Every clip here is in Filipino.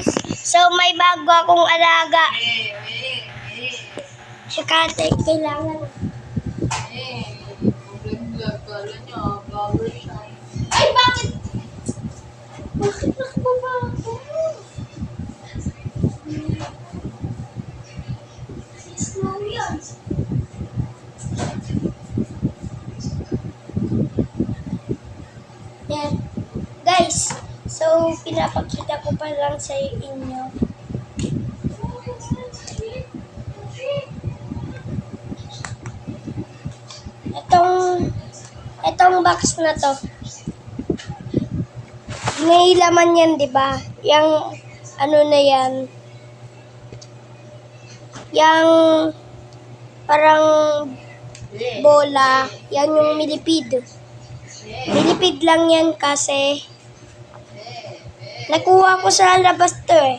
guys. So may bago akong alaga. Si Kate, kailangan. Ay, bakit? Bakit nakababa ako? Yan. Guys, so pinapakita ko pa lang sa inyo. Itong itong box na to. May laman yan, 'di ba? Yang ano na yan? Yang parang bola, yan yung milipid. Milipid lang yan kasi nakuha ko sa labas to eh.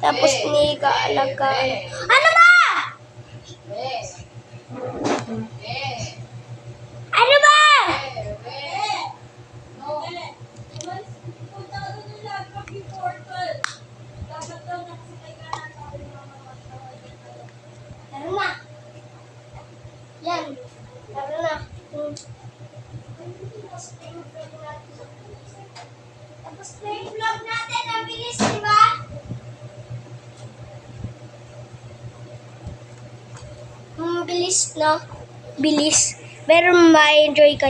Tapos ni kaalagaan. Ano ba? Ano ba? Tara na. Yan. Tara na. Hmm. Tapos na yung vlog natin. Ang bilis, di ba? Hmm, bilis, no? Bilis. Pero ma-enjoy ka.